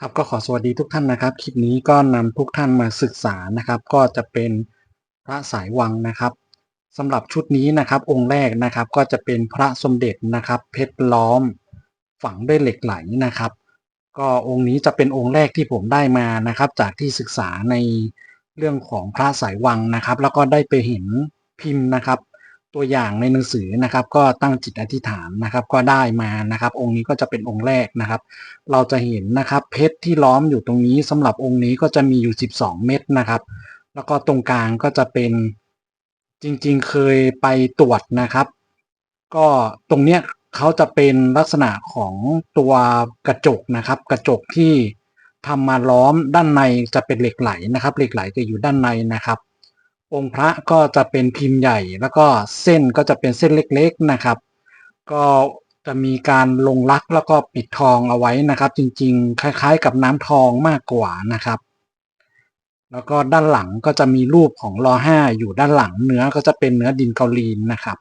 ครับก็ขอสวัสดีทุกท่านนะครับ คลิปนี้ก็นำทุกท่านมาศึกษานะครับ ก็จะเป็นพระสายวังนะครับสำหรับชุดนี้นะครับ องค์แรกนะครับก็จะเป็นพระสมเด็จนะครับ เพชรล้อม ฝังด้วยเหล็กไหลนะครับ ก็องค์นี้จะเป็นองค์แรกที่ผมได้มานะครับ จากที่ศึกษาในเรื่องของพระสายวังนะครับ แล้วก็ได้ไปเห็นพิมพ์นะครับ ตัวอย่างในหนังสือนะครับ ก็ตั้งจิตอธิษฐานนะครับ ก็ได้มานะครับ องค์นี้ก็จะเป็นองค์แรกนะครับ เราจะเห็นนะครับ เพชรที่ล้อมอยู่ตรงนี้สำหรับองค์นี้ก็จะมีอยู่ 12 เม็ดนะครับ แล้วก็ตรงกลางก็จะเป็นจริงๆเคยไปตรวจนะครับ ก็ตรงเนี้ยเขาจะเป็นลักษณะของตัวกระจกนะครับ กระจกที่ทำมาล้อมด้านในจะเป็นเหล็กไหลนะครับ เหล็กไหลจะอยู่ด้านในนะครับ องค์พระก็จะเป็นพิมพ์ใหญ่ แล้วก็เส้นก็จะเป็นเส้นเล็กๆนะครับ ก็จะมีการลงลักแล้วก็ปิดทองเอาไว้นะครับ จริงๆ คล้าย ๆ กับน้ำทองมากกว่านะครับ แล้วก็ด้านหลังก็จะมีรูปของรอห้าอยู่ด้านหลังเนื้อก็จะเป็นเนื้อดินเกาลีนนะครับ